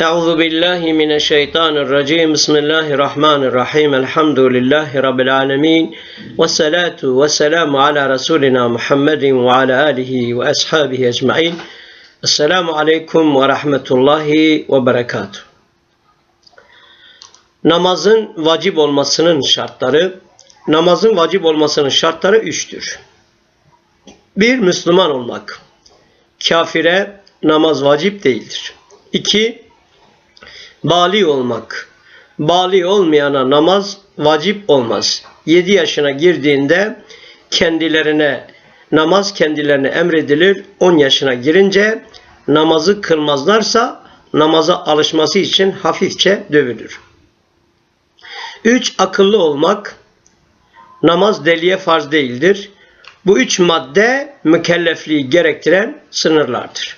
Euzu billahi mineşşeytanirracim. Bismillahirrahmanirrahim. Elhamdülillahi rabbil alamin. Ves salatu vesselamu ala rasulina Muhammedin ve ala alihi ve ashabihi ecmaîn. Esselamu aleyküm ve rahmetullahi ve berekatuh. Namazın vacip olmasının şartları, namazın vacip olmasının şartları üçtür. Bir, Müslüman olmak. Kafire namaz vacip değildir. İki, bali olmak. Bali olmayana namaz vacip olmaz. 7 yaşına girdiğinde kendilerine namaz kendilerine emredilir. 10 yaşına girince namazı kılmazlarsa namaza alışması için hafifçe dövülür. 3. Akıllı olmak. Namaz deliye farz değildir. Bu üç madde mükellefliği gerektiren sınırlardır.